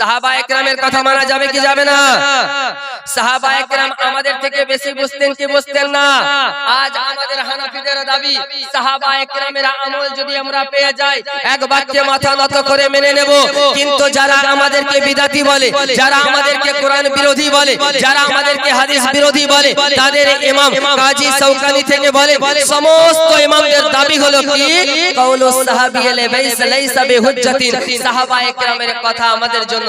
সাহাবা একরামের কথা মানা যাবে কি যাবে না? সাহাবা একরাম আমাদের থেকে বেশি বুঝতেন কি বুঝতেন না। আজ আমাদের হানাফিদের দাবি সাহাবা একরামের আমল যদি আমরা পেয়ে যাই এক বাক্যে মাথা নত করে মেনে নেব। কিন্তু যারা আমাদেরকে বিদাতি বলে যারা আমাদেরকে কোরআন বিরোধী বলে যারা আমাদেরকে হাদিস বিরোধী বলে তাদের ইমাম কাজী সৌকানি থেকে বলে সমস্ত ইমামদের দাবি হলো কি? কাউলু সাহাবী বিহুজ্জাতিন। সাহাবা একরামের কথা আমাদের জন্য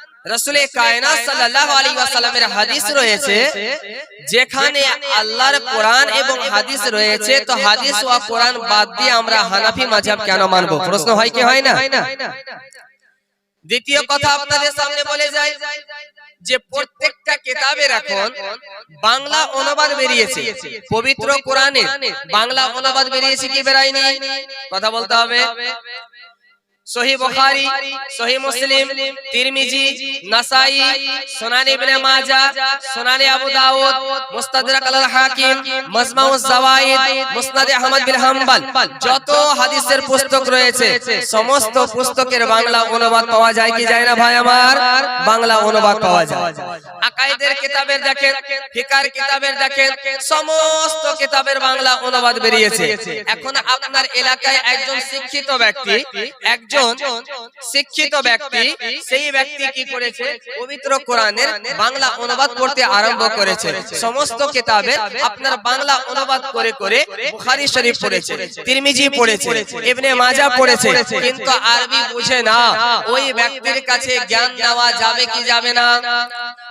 রসুলের হাদিস রয়েছে, যেখানে আল্লাহর কোরআন এবং হাদিস রয়েছে। তো হাদিস ও কোরআন বাদ দিয়ে আমরা হানাফি মাযহাব কেন মানব? প্রশ্ন হয় কি হয় না? দ্বিতীয় কথা আপনাদের সামনে বলে যাই, যে প্রত্যেকটা কিতাবের এখন বাংলা অনুবাদ বেরিয়েছে, পবিত্র কোরআনে বাংলা অনুবাদ বেরিয়েছে কি বেরায়নি? কথা বলতে হবে। সহি বুখারী সহি মুসলিম তিরমিজি নাসাই সুনান ইবনে মাজাহ সুনান আবু দাউদ মুস্তাদরাক আল হাকিম মাজমাউজ জাওয়াইদ মুসনাদ আহমদ বিন হাম্বল। যত হাদিসের পুস্তক রয়েছে সমস্ত পুস্তকের বাংলা অনুবাদ পাওয়া যায় কি যায় না ভাই আমার? বাংলা অনুবাদ পাওয়া যায়। আকাইদের কিতাবের দেখেন ফিকার কিতাবের দেখেন সমস্ত কিতাবের বাংলা অনুবাদ বেরিয়েছে। এখন আপনার এলাকায় একজন শিক্ষিত ব্যক্তি একজন শিক্ষিত ব্যক্তি সেই ব্যক্তি কি করেছে? পবিত্র কোরআনের বাংলা অনুবাদ করতে আরম্ভ করেছে। সমস্ত কিতাবের আপনার বাংলা অনুবাদ করে করে বুখারী শরীফ পড়েছে তিরমিজি পড়েছে ইবনে মাজাহ পড়েছে কিন্তু আরবি বুঝে না ওই ব্যক্তির কাছে জ্ঞান নেওয়া যাবে কি যাবে না?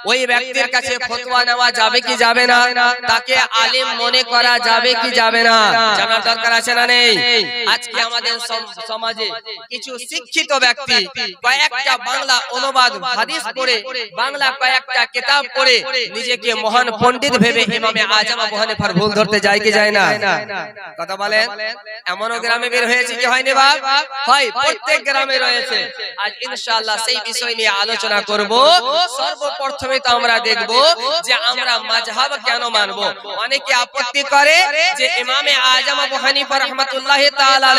ওই ব্যক্তির কাছে ফতোয়া নেওয়া যাবে কি যাবে না তাকে আলিম মনে করা যাবে কি যাবে না? জানার দরকার আছে না নেই? আজকে আমাদের সমাজে কিছু শিক্ষিত ব্যক্তি কয়েকটা বাংলা অনুবাদ হাদিস পড়ে বাংলা কয়েকটা কিতাব পড়ে নিজেকে মহান পণ্ডিত ভেবে ইমামে আজম আবু হানিফার ভুল ধরতে যায় কি যায় না? কথা বলেন এমনও গ্রামে বের হয়েছে কি হয়নি বাপ? হয় প্রত্যেক গ্রামে রয়েছে। আজ ইনশাআল্লাহ সেই বিষয় নিয়ে আলোচনা করব। সর্বপ্রথমে তো আমরা দেখব যে আমরা মাযহাব কেন মানব? অনেকে আপত্তি করে যে ইমামে আজম আবু হানিফা রাহমাতুল্লাহি তাআলা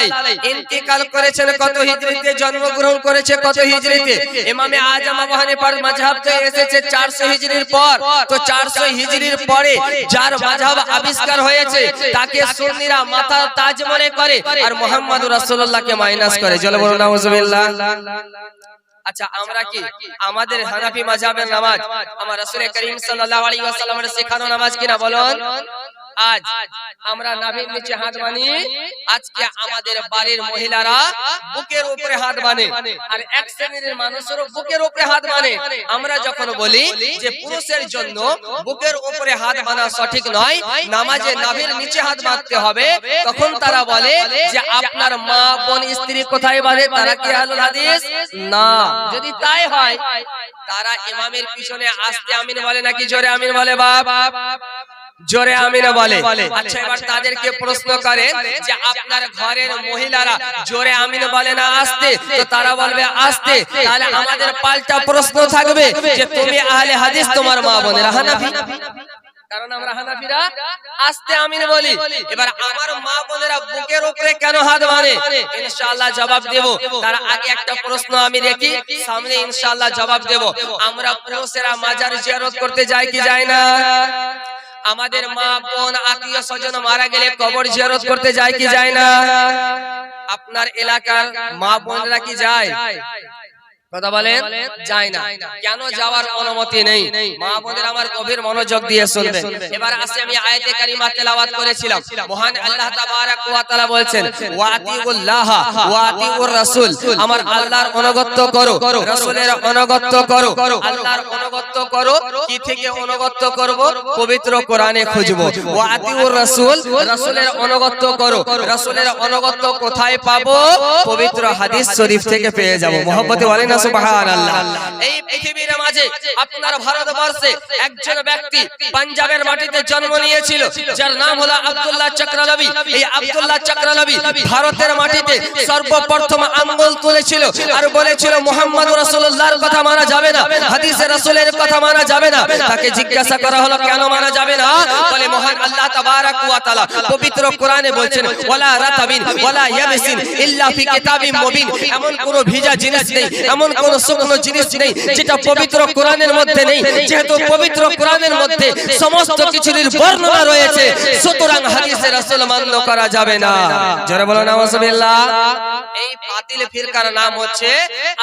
ইন্তিকাল করেছেন, কত হিজরিতে জন্মগ্রহণ করেছে, কত হিজরিতে। ইমামে আজম আবু হানিফার মাযহাব তো এসেছে 400 হিজরির পর। তো 400 হিজরির পরে যার মাযহাব আবিষ্কার হয়েছে, তাকে সুন্নিরা মাথা তাজ মনে করে আর মুহাম্মদুর রাসূলুল্লাহকে মাইনাস করে। জল নাউজুবিল্লাহ। আচ্ছা আমরা কি? আমাদের হানাফি মাযহাবের নামাজ। আমার রাসূল করিম সাল্লাল্লাহু আলাইহি ওয়াসাল্লামের শেখানো নামাজ কিনা বলুন? আজ আমরা নাভির নিচে হাত বানি আজকে আমাদের বাড়ির মহিলারা বুকের উপরে হাত বানে। আর এক শ্রেণির মানুষেরও বুকের উপরে হাত বানে। আমরা যখন বলি যে পুরুষের জন্য বুকের উপরে হাত বানা সঠিক নয়, নামাজে নাভির নিচে হাত বাঁধতে হবে, তখন তারা বলে যে আপনার মা বোন স্ত্রী কোথায় বাঁধে, তারা কি আহলুল হাদিস? না। যদি তাই হয়, তারা ইমামের পিছনে আসতে আমিন বলে নাকি জোরে আমিন বলে বাপ? জোরে আমিনা বলে। আচ্ছা এবার তাদেরকে প্রশ্ন করে যে আপনার ঘরের মহিলারা জোরে আমিন বলে না আসতে। তো তারা বলবে আসতে তাহলে আমাদের পাল্টা প্রশ্ন থাকবে যে তুমি আহলে হাদিস তোমার মা বোনের হানাফি? কারণ আমরা হানাফিরা আস্তে আমিন বলি। এবার আমার মা বোনেরা বুকের উপরে কেন হাত মারে? ইনশাআল্লাহ জবাব দেব। তার আগে একটা প্রশ্ন আমি রেখি সামনে ইনশাআল্লাহ জবাব দেব। আমরা পুরুষেরা মাজার জিয়ারত করতে যাই কি যাই না আমাদের মা বোন আত্মীয় স্বজন মারা গেলে কবর জিয়ারত করতে যায় কি যায় না? আপনার এলাকার মা বোনরা কি যায়? কথা বলেন? যায় না। কেন যাওয়ার অনুমতি নেই? মা বোনের আমার গভীর মনোযোগ দিয়ে শুনবেন। এবার আসে আমি আয়াতে কারিমা তেলাওয়াত করেছিলাম। মহান আল্লাহ তাবারাক ওয়া তাআলা বলছেন ওয়া আতিউল্লাহ ওয়া আতিউর রাসূল আমার আল্লাহর অনুগত্য করো রাসূলের অনুগত্য করো আল্লাহর অনুগত্য করো কি থেকে অনুগত্য করব? পবিত্র কোরআনে খুঁজবো। ওয়া আতিউর রাসূল রাসূলের অনুগত্য করো রাসূলের অনুগত্য কোথায় পাবো? পবিত্র হাদিস শরীফ থেকে পেয়ে যাব। মোহাম্মতে বলেন সুবহানাল্লাহ। এই পৃথিবীর মাঝে আপনার ভারতবর্ষে একজন ব্যক্তি পাঞ্জাবের মাটিতে জন্ম নিয়েছিল যার নাম হলো আব্দুল্লাহ চক্রলবি। এই আব্দুল্লাহ চক্রলবি ভারতের মাটিতে সর্বপ্রথম আঙ্গুল তুলেছিল আর বলেছিল মোহাম্মদ রাসূলুল্লাহর কথা মানা যাবে না হাদিসে রাসূলের কথা মানা যাবে না। তাকে জিজ্ঞাসা করা হলো কেন মানা যাবে না? বলে মহান আল্লাহ তাবারাক ওয়া তাআলা পবিত্র কোরআনে বলছেন ওয়ালা রাতাবিন ওয়ালা ইয়াবিসিন ইল্লা ফি কিতাবিম মুবিন। এমন কোন ভিজা জিনিস নেই এমন কোন শুকনো জিনিস নেই যেটা পবিত্র কোরআনের মধ্যে নেই। যেহেতু পবিত্র কোরআনের মধ্যে সমস্ত কিছুর বর্ণনা রয়েছে, সুতরাং হাদিসে রাসূল মান্য করা যাবে না। জোরে বলো নাউজুবিল্লাহ। এই বাতিল ফিরকার নাম হচ্ছে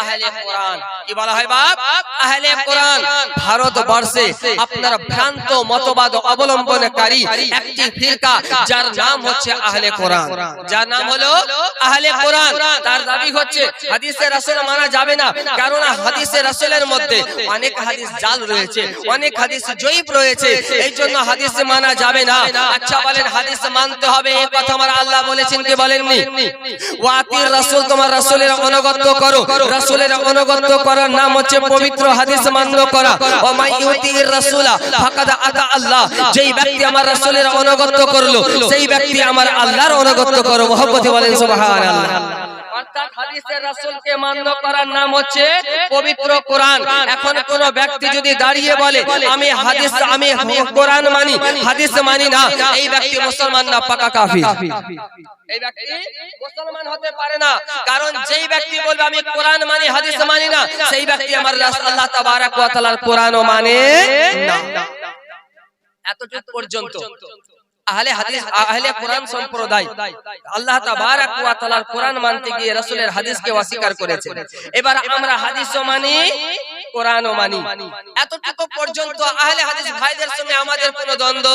আহলে কোরআন। কি বলা হয় বাপ? আহলে কোরআন। ভারতবর্ষে আপনার ভ্রান্ত মতবাদ অবলম্বনকারী একটি ফিরকা, যার নাম হচ্ছে আহলে কোরআন। যার নাম হলো আহলে কোরআন। তার দাবি হচ্ছে, হাদিসে রাসূল মানা যাবে না। কারণ হাদিসে রাসূলের মধ্যে অনেক হাদিস জাল রয়েছে অনেক হাদিস জয়ীব রয়েছে এই জন্য হাদিস মানা যাবে না। আচ্ছা বলেন হাদিস মানতে হবে এই কথা আমার আল্লাহ বলেছেন কি বলেননি? ওয়াতির রাসূল তোমার রাসূলের অনুগত করো। রাসূলের অনুগত করার নাম হচ্ছে পবিত্র হাদিস মান্য করা। ও মাই ইউতির রাসূলা ফাকাদ আতা আল্লাহ। যেই ব্যক্তি আমার রাসূলের অনুগত করল সেই ব্যক্তি আমার আল্লাহর অনুগত করো। মহব্বতে বলেন সুবহানাল্লাহ। অর্থাৎ হাদিসের রাসূলকে মান্য মানি মানি কারণ যেই ব্যক্তি বলবে, আমি কোরআন মানি, হাদিস মানি না, সেই ব্যক্তি আমার আল্লাহ তাবারাক ওয়া মানে না। পর্যন্ত। আহলে হাদিস আহলে কোরআন সম্প্রদায়। আল্লাহ তাবারাক ওয়া তাআলার কোরআন মানতে গিয়ে রাসূলের হাদিসকে অস্বীকার করেছে এবার আমরা হাদিসও মানি কোরআনও মানি। এতটুকু পর্যন্ত আহলে হাদিস ভাইদের সঙ্গে আমাদের কোনো দ্বন্দ্ব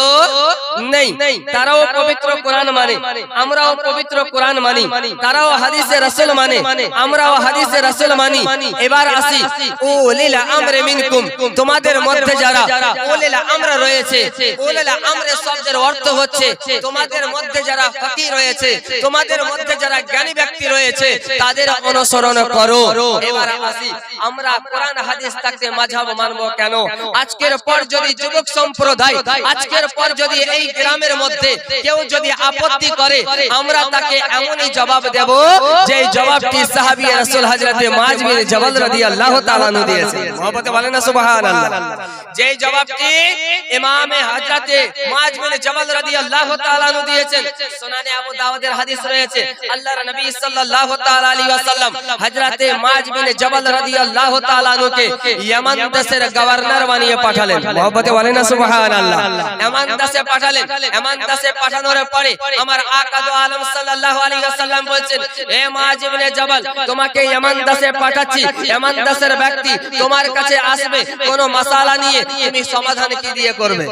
নেই। তারাও পবিত্র কোরআন মানে। আমরাও পবিত্র কোরআন মানি। তারাও হাদিসে রাসূল মানে। আমরাও হাদিসে রাসূল মানি। এবার আসি। উলিল আমরে মিনকুম তোমাদের মধ্যে যারা উলিল আমরা রয়েছে উলিল আমরে শব্দের অর্থ হচ্ছে। তোমাদের মধ্যে যারা ফকির রয়েছে, তোমাদের মধ্যে যারা জ্ঞানী ব্যক্তি রয়েছে, তাদের অনুসরণ করো। এবার আসি, আমরা কোরআন হাদিস থাকতে মাঝহাব মানবো কেন? আজকের পর যদি যুবক সম্প্রদায়, আজকের পর যদি এই গ্রামের মধ্যে কেউ যদি আপত্তি করে, আমরা তাকে এমনই জবাব দেব যে জবাবটি সাহাবী রাসূল হযরতে বিন জবাল রাদিয়াল্লাহু তাআলা নু দিয়েছে। মহব্বতে বলেন না সুবহানাল্লাহ। যে জবাবটি ইমামে হযরতে বিন জবাল রাদিয়াল্লাহু তাআলা নু দিয়েছেন। সুনানে আবু দাউদের হাদিস রয়েছে। আল্লাহর নবী সাল্লাল্লাহু তাআলা আলাইহি ওয়াসাল্লাম হযরতে মুআজ বিন জবাল রাদিয়াল্লাহু তাআলা নুকে ইয়ামান দেশের গভর্নর বানিয়ে পাঠালেন। মহব্বতে বলেন না সুবহানাল্লাহ। ইয়ামান দেশে পাঠালেন। ইয়ামান দেশে পাঠানোর পরে আমার আকা দো আলম সাল্লাল্লাহু আলাইহি ওয়াসাল্লাম বলেন হে মুআজ ইবনে জবাল তোমাকে ইয়ামান দেশে পাঠাচ্ছি। ইয়ামান দেশের ব্যক্তি তোমার কাছে আসবে। কোন মাসালা নিয়ে তুমি সমাধান কি দিয়ে করবে?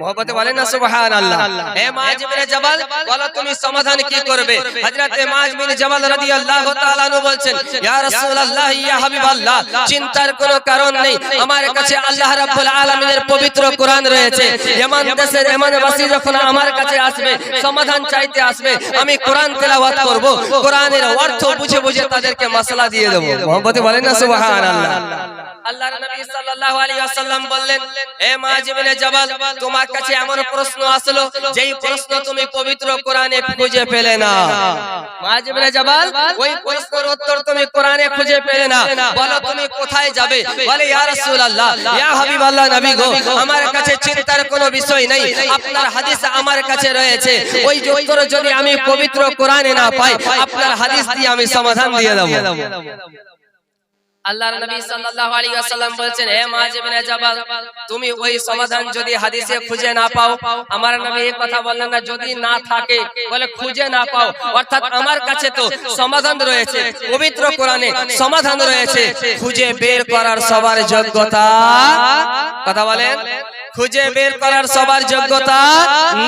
মহব্বতে বলেন না সুবহানাল্লাহ। হে মুআজ জবাল বলো তুমি সমাধান কি করবে? হযরতে মুআজ জবাল রাদিয়াল্লাহু তাআলা আনহু বলছেন ইয়া রাসূলুল্লাহ ইয়া হাবিবাল্লাহ চিন্তার কোনো কারণ নেই। আমার কাছে আল্লাহ রাব্বুল আলামিনের পবিত্র কোরআন রয়েছে। ইয়ামান দেশের ইয়ামানবাসী যখন আমার কাছে আসবে সমাধান চাইতে আসবে। আমি কোরআন তেলাওয়াত করব কোরআনের অর্থ বুঝে বুঝে তাদেরকে মাসলা দিয়ে দেব। মোহাম্মদে বলেন না সুবহানাল্লাহ। আল্লাহর নবী সাল্লাল্লাহু আলাইহি ওয়াসাল্লাম বললেন হে তোমার কাছে এমন প্রশ্ন আসলো, যেই প্রশ্ন তুমি পবিত্র কোরআনে খুঁজে পেলে না। ওই প্রশ্নের উত্তর তুমি কোরআনে খুঁজে পেলে না। বলো, তুমি কোথায় যাবে? বলে, ইয়া রাসূলুল্লাহ, ইয়া হাবিবাল্লাহ নবী গো, আমার কাছে চিন্তার কোনো বিষয় নেই, আপনার হাদিস আমার কাছে রয়েছে। ওই উত্তর যদি আমি পবিত্র কোরআনে না পাই, আপনার হাদিস দিয়ে আমি সমাধান দিয়ে দেব। আল্লাহর নবী সাল্লাল্লাহু আলাইহি ওয়াসাল্লাম বলেন হে মুআজ ইবনে জাবাল তুমি ওই সমাধান যদি হাদিসে খুঁজে না পাও আমার নবী এই কথা বললেন না যদি না থাকে বলে খুঁজে না পাও অর্থাৎ আমার কাছে তো সমাধান রয়েছে পবিত্র কোরআনে সমাধান রয়েছে খুঁজে বের করার সবার যোগ্যতা কথা বলেন খুঁজে বের করার সবার যোগ্যতা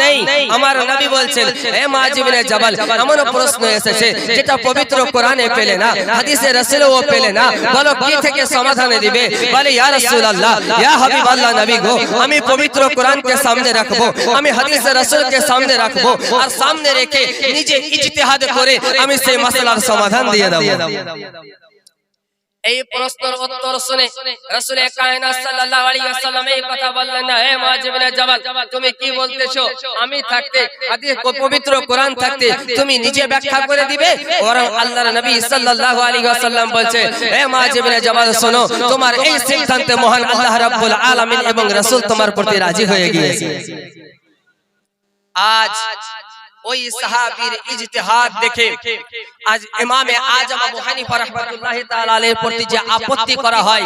নেই আমার নবী বলছেন হে মুআজ জাবাল এমন প্রশ্ন এসেছে যেটা পবিত্র কোরআনে পেলে না হাদিসে রাসূলও পেলে না বলো কি থেকে সমাধান দিবে? বলে ইয়া রাসূলুল্লাহ ইয়া হাবিবাল্লাহ নবী গো আমি পবিত্র কোরআনকে সামনে রাখব আমি হাদিসে রাসূলকে সামনে রাখব আর সামনে রেখে নিজে ইজতিহাদ করে আমি সেই মাসলার সমাধান দিয়ে দেব। এই প্রশ্নের উত্তর শুনে রাসূল তুমি কি বলতেছো? আমি থাকতে পবিত্র কোরআন থাকতে তুমি নিজে ব্যাখ্যা করে দিবে? নবী বলছে শোনো, তোমার এই মহান আল্লাহ আলামিন এবং রাসূল তোমার প্রতি রাজি হয়ে গিয়েছে। আজ ওই সাহাবীর ইজতিহাদ দেখে আজ ইমামে আজম আবু হানিফা রাহমাতুল্লাহি তাআলা আলাইহির প্রতি যে আপত্তি করা হয়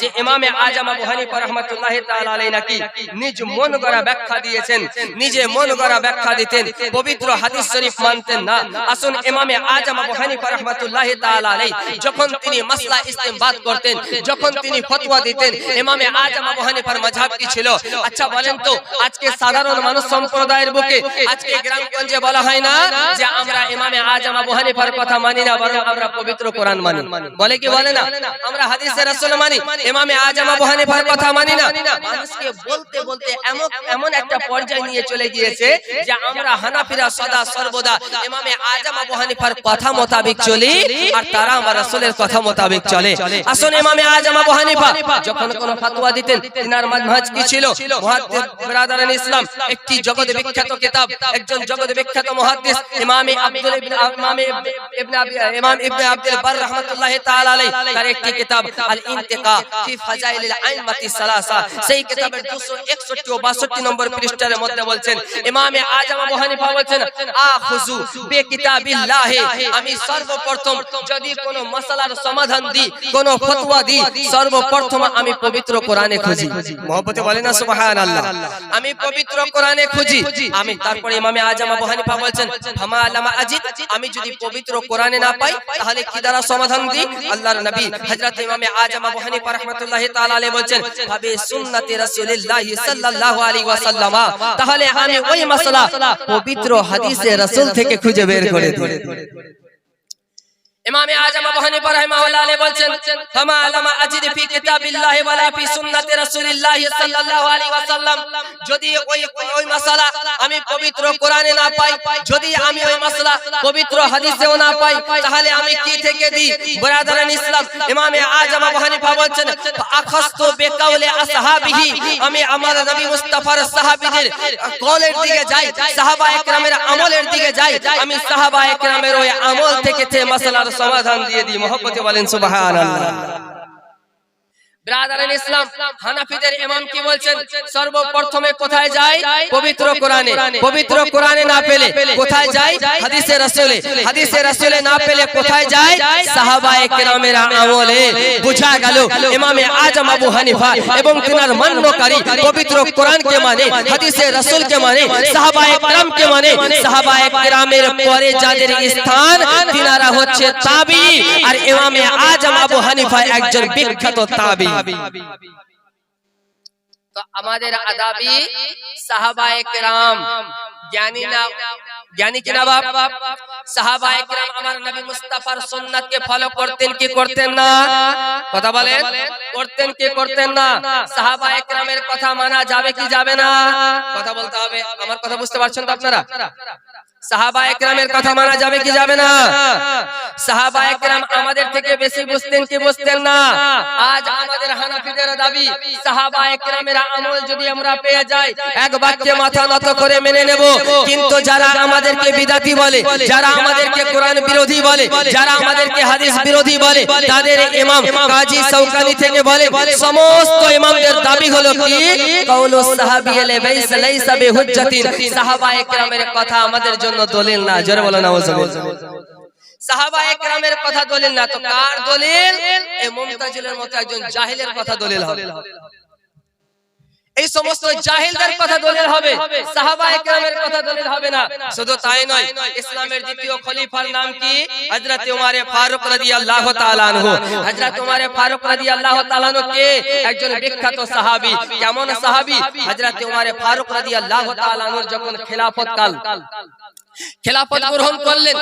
যে ইমামে আজম আবু হানিফা রাহমাতুল্লাহি তাআলা আলাইহি নাকি নিজ মন গড়া ব্যাখ্যা দিয়েছেন নিজে মন গড়া ব্যাখ্যা দিতেন পবিত্র হাদিস শরীফ মানতেন না। আসুন ইমামে আজম আবু হানিফা রাহমাতুল্লাহি তাআলা আলাইহি যখন তিনি মাসলা ইস্তেমবাদ করতেন যখন তিনি ফতোয়া দিতেন ইমামে আজম আবু হানিফার মাযহাব কি ছিল আচ্ছা বলেন তো আজকে সাধারণ মানুষ সম্প্রদায়ের বুকে আজকে গ্রামগঞ্জে বলা হয় না যে আমরা ইমামে আজম আবু হানিফার কথা মানি না, বরং আমরা পবিত্র কোরআন মানি। বলে কি বলে না? আমরা হাদিসের রাসূল মানি, ইমামে আজম আবু হানিফার কথা মানি না। মানুষকে বলতে বলতে এমন এমন একটা পর্যায়ে নিয়ে চলে গিয়েছে যে আমরা হানাফিরা সদা সর্বদা ইমামে আজম আবু হানিফার কথা মোতাবেক চলি আর তারা আমার রাসূলের কথা মোতাবেক চলে। আসুন ইমামে আজম আবু হানিফা, যখন কোন ফতোয়া দিতেন, তিনার মানহাজ কি ছিল? মুহাদ্দিস ইসলাম, একটি জগৎ বিখ্যাত কিতাব, একজন জগৎ বিখ্যাত ইমামে আব্দুল ইবনে ইমামে ইবনে আব্দুল বার রাহমাতুল্লাহি তাআলা আলাইহি, তার একটি কিতাব আল ইন্তিকা ফি ফাজাইলিল আইমাতি সালাসা, সেই কিতাবের 261 ও 62 নম্বর পৃষ্ঠার মধ্যে বলছেন, ইমামে আজম আবু হানিফা বলছেন, আখুযু বে কিতাবিল্লাহ আমি সর্বপ্রথম যদি কোন মাসালার সমাধান দিই, কোন ফতোয়া সর্বপ্রথম আমি পবিত্র কোরআনে খুঁজি। মহব্বতে না, সুবহানাল্লাহ। আমি পবিত্র কোরআনে খুঁজি, আমি তারপরে ইমামে আজম আবু হানিফা বলছেন আমি যদি পবিত্র কোরআনে না পাই, তাহলে কি দ্বারা সমাধান দিই? আল্লাহর নবী হযরত ইমামে আজম আবু হানিফা রাহমাতুল্লাহি তাআলা আলাইহি বলছেন, ভাবে সুন্নতে রাসূলুল্লাহ সাল্লাল্লাহু আলাইহি ওয়াসাল্লাম, তাহলে আমি ওই মাসলা পবিত্র হাদিসে রাসূল থেকে খুঁজে বের করে দিই। ইমামে আজম আবু হানিফা বলছেন, ফামা আলামা আজিদ ফি কিতাবিল্লাহি ওয়ালা ফি সুন্নতি রাসূলিল্লাহ সাল্লাল্লাহু আলাইহি ওয়াসাল্লাম। যদি ওই ওই মাসালা আমি পবিত্র কোরআনে না পাই, যদি আমি ওই মাসলা পবিত্র হাদিসেও না পাই, তাহলে আমি কি থেকে দিই? ব্রাদারান ইসলাম, ইমামে আজম আবু হানিফা বলছেন আখাস্তু বিকাউলি আসহাবিহি। আমি আমার নবী মুস্তাফার সাহাবীদের কওলের দিকে যাই সাহাবা একরামের আমলের দিকে যাই, আমি সাহাবা একরামের ওই আমল থেকে তে মাসলার সমাধান দিয়ে দিই মহব্বতে বলেন সুবহানাল্লাহ। ব্রাদারান ইসলাম হানাফিদের ইমাম কি বলছেন? সর্বপ্রথমে কোথায় যায় পবিত্র কোরআনে। পবিত্র কোরআনে না পেলে কোথায় যায় হাদিসে রাসূলে। হাদিসে রাসূলে না পেলে কোথায় যায় সাহাবায়ে কেরামের আমলে বুঝা গেল ইমামে আজম আবু হানিফা এবং তিনার মান্যকারী পবিত্র কোরআনকে মানে হাদিসে রাসূলকে মানে সাহাবায়ে কেরামকে মানে সাহাবায়ে কেরামের পরে যাদের স্থান তিনারা হচ্ছে তাবি আর ইমামে আজম আবু হানিফা একজন বিখ্যাত তাবি আমাদের আদাবি জ্ঞানী জ্ঞানী কি না বাপ? সাহাবায়ে কেরাম আমার নবী মুস্তাফার ফলো করতেন কি করতেন না? কথা বলেন। করতেন কি করতেন না? সাহাবায়ে কেরামের কথা মানা যাবে কি যাবে না? কথা বলতে হবে। আমার কথা বুঝতে পারছেন তো আপনারা? সাহাবা একরামের কথা মানা যাবে কি যাবে না? সাহাবা একরাম আমাদের থেকে বেশি বুঝতেন কি বুঝতেন না। আজ আমাদের হানাফিদের দাবি সাহাবা একরামের আমল যদি আমরা পেয়ে যাই এক বাক্যে মাথা নত করে মেনে নেব। কিন্তু যারা আমাদেরকে বিদাতি বলে যারা আমাদেরকে কোরআন বিরোধী বলে যারা আমাদেরকে হাদিস বিরোধী বলে তাদের ইমাম কাজী সৌকানি থেকে বলে সমস্ত ইমামদের দাবি হলো কি? কাউলু সাহাবী লাইসা লাইসা বিহুজ্জাতিন সাহাবা একরামের কথা আমাদের জন্য দলিল না, জোরে বলো নাউজুবিল্লাহ সাহাবা একরামের কথা দলিল না, তো কার দলিল? এই মুমতাজিলের মতো একজন জাহিলের কথা দলিল হবে। এই সমস্ত জাহিলদের কথা দলিল হবে, সাহাবা একরামের কথা দলিল হবে না। শুধু তাই নয়, ইসলামের দ্বিতীয় খলিফার নাম কি? হযরত উমর ফারুক রাদিয়াল্লাহু তাআলা আনহু। হযরত উমর ফারুক রাদিয়াল্লাহু তাআলা কে? একজন বিখ্যাত সাহাবী। কেমন সাহাবী? হযরত উমর ফারুক রাদিয়াল্লাহু তাআলা আনহুর যখন খিলাফত কাল খেলাফত গ্রহণ করলেন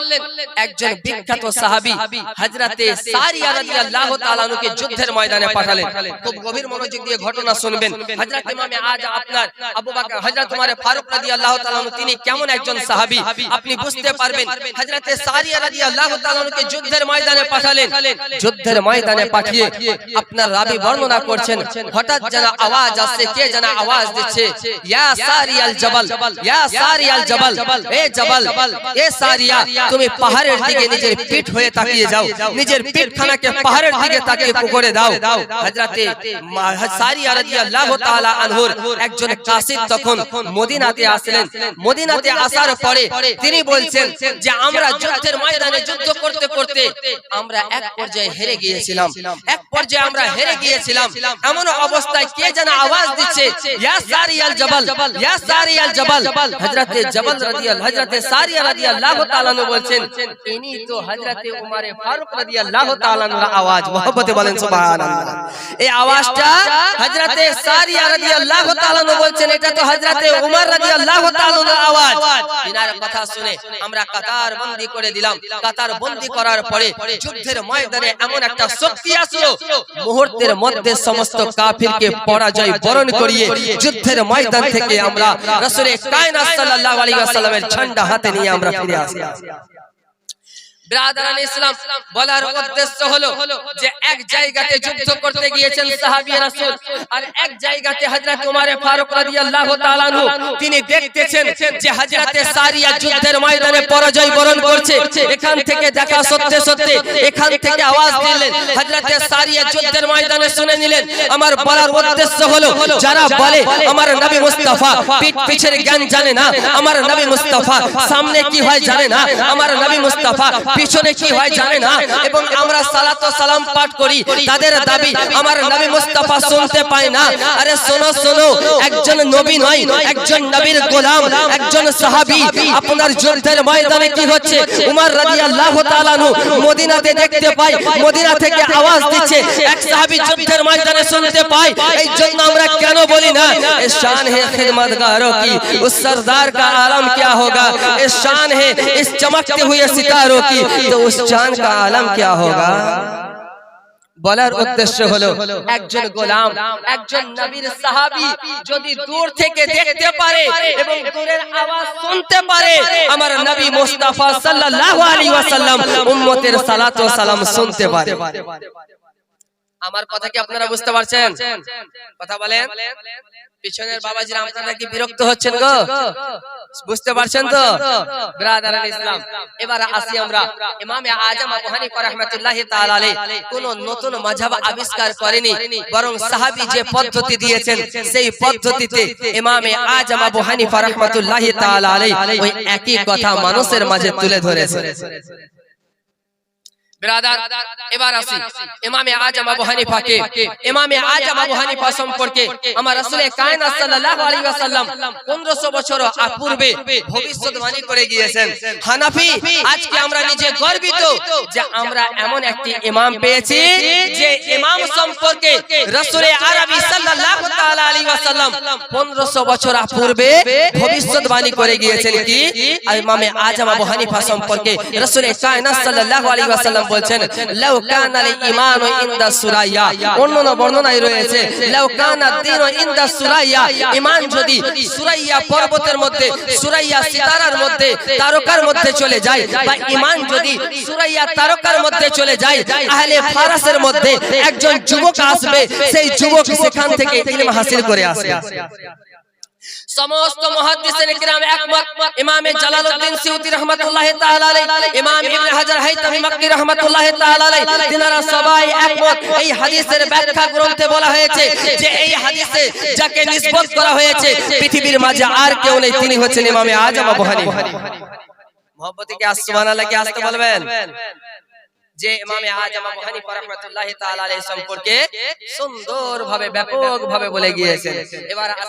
একজন বিখ্যাত সাহাবী হযরতে সারিয়া রাদিয়াল্লাহু তাআলা আনহুকে যুদ্ধের ময়দানে পাঠালেন। খুব গভীর মনোযোগ দিয়ে ঘটনা শুনবেন। হযরত ইমামে আজ আপনার আবু বকর হযরত উমর ফারুক রাদিয়াল্লাহু তাআলা আনহু তিনি কেমন একজন সাহাবী? আপনি বুঝতে পারবেন হযরতে সারিয়া রাদিয়াল্লাহু তাআলা আনহুকে যুদ্ধের ময়দানে পাঠালেন। যুদ্ধের ময়দানে পাঠিয়ে আপনার রাবি বর্ণনা করছেন। হঠাৎ যেন আওয়াজ আসছে কে যেন আওয়াজ দিচ্ছে? ইয়া সারিয়াল জবাল ইয়া সারিয়াল জবাল এ জবাল। এ সারিয়া তুমি পাহাড়ের দিকে নিজের পিঠ হয়ে তাকিয়ে যাও নিজের পিঠখানাকে পাহাড়ের দিকে তাকিয়ে পুকুরে দাও হযরতে সারিয়া রাদিয়াল্লাহু তাআলা আনহুর একজন কাসিদ তখন মদিনাতে আসলেন মদিনাতে আসার পরে তিনি বলছেন যে আমরা যুদ্ধের ময়দানে যুদ্ধ করতে করতে আমরা এক পর্যায়ে হেরে গিয়েছিলাম। এক পর্যায়ে আমরা হেরে গিয়েছিলাম। এমন অবস্থায় কে যেন আওয়াজ দিচ্ছে ইয়া সারিয়াল জবাল ইয়া সারিয়াল জবাল হযরতে জবাল রাদিয়াল হযরতে মুহূর্তের মধ্যে সমস্ত কাফিরকে পরাজয় বরণ করিয়ে যুদ্ধের ময়দান থেকে আমরা ঝান্ডা হাতে নিয়ে আমরা ফিরে আসি ব্রাদারান ইসলাম বলার উদ্দেশ্য হলো যে এক জায়গাতে যুদ্ধ করতে গিয়েছেন সাহাবী রাসূল। আর এক জায়গাতে হযরত ওমর ফারুক রাদিয়াল্লাহু তাআলা আনহু তিনি দেখতেছেন যে হযরতে সারিয়া যুদ্ধের ময়দানে পরাজয় বরণ করছে। এখান থেকে দেখা সত্যি সত্যি এখান থেকে আওয়াজ দিলেন হযরতে সারিয়া যুদ্ধের ময়দানে শুনে নিলেন আমার বলার উদ্দেশ্য হলো যারা বলে আমার নবী মুস্তাফা পিঠ পিছের জ্ঞান জানে না আমার নবী মুস্তাফা সামনে কি হয় জানে না। আমার নবী মুস্তাফা পিছনে কি হয় জানে না এবং আমরা সালাত ও সালাম পাঠ করি তাদের দাবি আমার নবী মুস্তাফা শুনতে পায় না আরে শোনো শোনো একজন নবী নয় একজন নবীর গোলাম একজন সাহাবী আপনার যুদ্ধের ময়দানে কি হচ্ছে উমর রাদিয়াল্লাহু তাআলা আনহু মদিনাতে দেখতে পায় মদিনা থেকে আওয়াজ দিচ্ছে এক সাহাবী যুদ্ধের ময়দানে শুনতে পায় এই জন্য আমরা কেন বলি না এ শান है खिदमतगारों की उस सरदार का आलम क्या होगा ये शान है इस चमकते हुए सितारों की तो उस चांद का आलम क्या होगा বলার উদ্দেশ্য হলো একজন গোলাম একজন নবীর সাহাবী যদি দূর থেকে দেখতে পারে এবং দূরের আওয়াজ শুনতে পারে আমার নবী মুস্তাফা সাল্লাল্লাহু আলাইহি ওয়াসাল্লাম উম্মতের সালাত ও সালাম শুনতে পারে আমার কথা কি আপনারা বুঝতে পারছেন কথা বলেন পিছনের বাবাজিরা আপনারা কি বিরক্ত হচ্ছেন গো? বুঝতে পারছেন তো? ব্রাদারান ইসলাম। এবার আসি আমরা। ইমামে আজম আবু হানিফা রাহমাতুল্লাহি তাআলা আলাইহি কোন নতুন মাযহাব আবিষ্কার করেনি বরং সাহাবী যে পদ্ধতি দিয়েছেন। সেই পদ্ধতিতে ইমামে আজম আবু হানিফা রাহমাতুল্লাহি তাআলা আলাইহি ওই একই কথা মানুষের মাঝে তুলে ধরেছেন ব্রাদার, এবার আসি। ইমামে আজম আবু হানিফাকে। ইমামে আজম আবু হানিফা সম্পর্কে আমার রাসূল কায়নাত সাল্লাল্লাহু আলাইহি ওয়াসাল্লাম 1500 বছর পূর্বে ভবিষ্যৎবাণী করে গিয়েছেন। হানাফি, আজকে আমরা নিজে গর্বিত যে আমরা এমন একটি ইমাম পেয়েছি যে ইমাম সম্পর্কে রাসূল আরবি সাল্লাল্লাহু তাআলা আলাইহি ওয়াসাল্লাম 1500 বছর পূর্বে ভবিষ্যৎবাণী করে গিয়েছেন কি? ইমামে আজম আবু হানিফা সম্পর্কে রাসূল কায়নাত সাল্লাল্লাহু আলাইহি ওয়াসাল্লাম বলছেন লাউ কানা আল ঈমানু ইনদা সুরাইয়া। অন্যান্য বর্ণনায় রয়েছে লাউ কানা দ্বীনু ইনদা সুরাইয়া। ঈমান যদি সুরাইয়া পর্বতের মধ্যে সুরাইয়া সিতারার মধ্যে তারকার মধ্যে চলে যায় বা ঈমান যদি সুরাইয়া তারকার মধ্যে চলে যায় আহলে ফারাসের মধ্যে একজন যুবক আসবে সেই যুবক সেখান থেকে ইলম হাসিল করে আসবে। সমস্ত মুহাদ্দিসিন কিরাম একমত ইমাম জালালউদ্দিন সিউতি রাহমাতুল্লাহ তাআলা আলাইহি ইমাম ইবনে হাজার হাইতামি মক্কি রাহমাতুল্লাহ তাআলা আলাইহি তিনারা সবাই একমত। এই হাদিসের ব্যাখ্যা গ্রন্থে বলা হয়েছে যে এই হাদিসে যাকে নিসবত করা হয়েছে পৃথিবীর মাঝে আর কেউ নেই। তিনি হচ্ছেন ইমামে আজম আবু হানিফা। মুহাব্বতে কি সুবহানাল্লাহ কি আসতে বলবেন? যে ইমামে আজম আবু হানিফা রাহমাতুল্লাহি তাআলা আলাইহি সম্পর্কে সুন্দরভাবে ব্যাপকভাবে বলে গিয়েছেন। এবার